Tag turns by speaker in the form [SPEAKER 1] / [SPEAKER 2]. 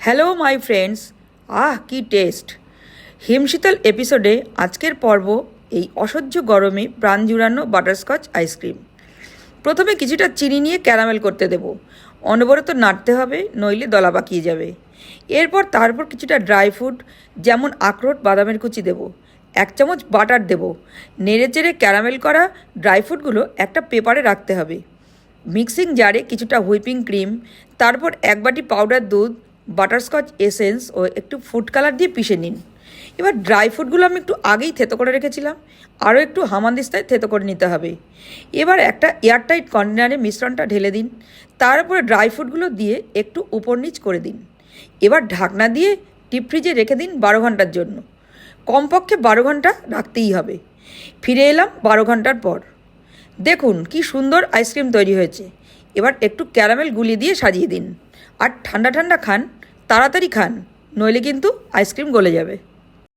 [SPEAKER 1] Hello my friends আহ, কি test হিমশীতল এপিসোডে আজকের পর্ব এই অসহ্য গরমে প্রাণ জুড়ানো বাটারস্কচ আইসক্রিম প্রথমে কিছুটা চিনি নিয়ে ক্যারামেল করতে দেব। অনবরত নাড়তে হবে, নইলে দলা পাকিয়ে যাবে। এরপর তারপর কিছুটা ড্রাই ফ্রুট যেমন আখরোট, বাদামের কুচি দেব। এক চামচ বাটার দেব। নেড়ে চেড়ে ক্যারামেল করা ড্রাই ফ্রুটগুলো একটা পেপারে রাখতে হবে। মিক্সিং জারে কিছুটা হুইপিং ক্রিম তারপর এক বাটি পাউডার দুধ বাটারস্কচ এসেন্স ও একটু ফুড কালার দিয়ে পিষে নিন। এবার ড্রাই ফ্রুটগুলো আমি একটু আগেই থেতো করে রেখেছিলাম। আরও একটু হামানদিস্তায় থেতো করে নিতে হবে। এবার একটা এয়ারটাইট কন্টেনারে মিশ্রণটা ঢেলে দিন। তার উপরে ড্রাই ফ্রুটগুলো দিয়ে একটু উপর নিচ করে দিন। এবার ঢাকনা দিয়ে ডিপ ফ্রিজে রেখে দিন বারো ঘণ্টার জন্য। কমপক্ষে বারো ঘণ্টা রাখতেই হবে। ফিরে এলাম বারো ঘণ্টার পর। দেখুন কি সুন্দর আইসক্রিম তৈরি হয়েছে। এবার একটু ক্যারামেল গুলি দিয়ে সাজিয়ে দিন। আর ঠান্ডা ঠান্ডা খান তাড়াতাড়ি খান নইলে কিন্তু আইসক্রিম গলে যাবে।